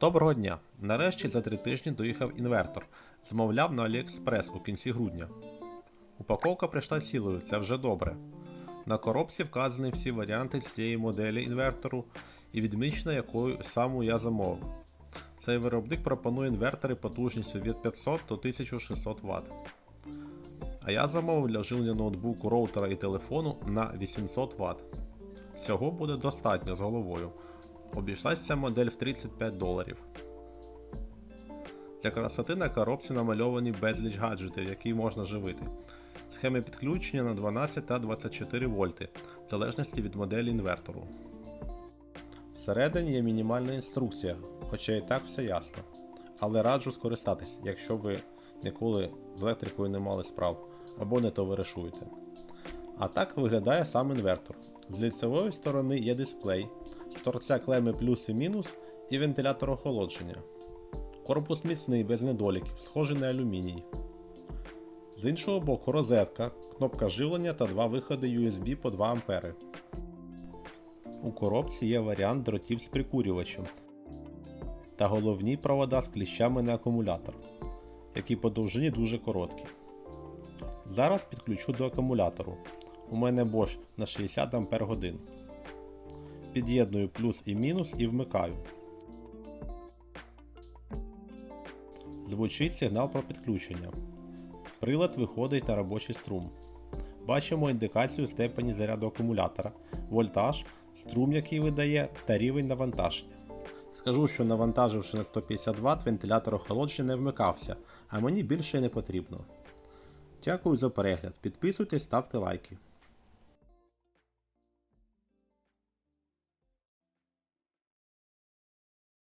Доброго дня! Нарешті за три тижні доїхав інвертор. Замовляв на AliExpress у кінці грудня. Упаковка прийшла цілою, це вже добре. На коробці вказані всі варіанти цієї моделі інвертору і відмічено, якою саму я замовив. Цей виробник пропонує інвертори потужністю від 500 до 1600 Вт. А я замовив для живлення ноутбуку, роутера і телефону на 800 Вт. Цього буде достатньо з головою. Обійшлася ця модель в 35 доларів. Для красоти на коробці намальовані безліч гаджетів, які можна живити. Схеми підключення на 12 та 24 вольти, в залежності від моделі інвертору. Всередині є мінімальна інструкція, хоча і так все ясно. Але раджу скористатись, якщо ви ніколи з електрикою не мали справ або не товаришуєте. А так виглядає сам інвертор. З лицевої сторони є дисплей, з торця клеми плюс і мінус і вентилятор охолодження. Корпус міцний без недоліків, схожий на алюміній. З іншого боку розетка, кнопка живлення та два виходи USB по 2 А. У коробці є варіант дротів з прикурювачем та головні провода з кліщами на акумулятор, які по довжині дуже короткі. Зараз підключу до акумулятору. У мене Bosch на 60 Ах. Під'єдную плюс і мінус і вмикаю. Звучить сигнал про підключення. Прилад виходить на робочий струм. Бачимо індикацію степені заряду акумулятора, вольтаж, струм, який видає, та рівень навантаження. Скажу, що навантаживши на 150 Вт, вентилятор охолодження не вмикався, а мені більше не потрібно. Дякую за перегляд, підписуйтесь, ставте лайки.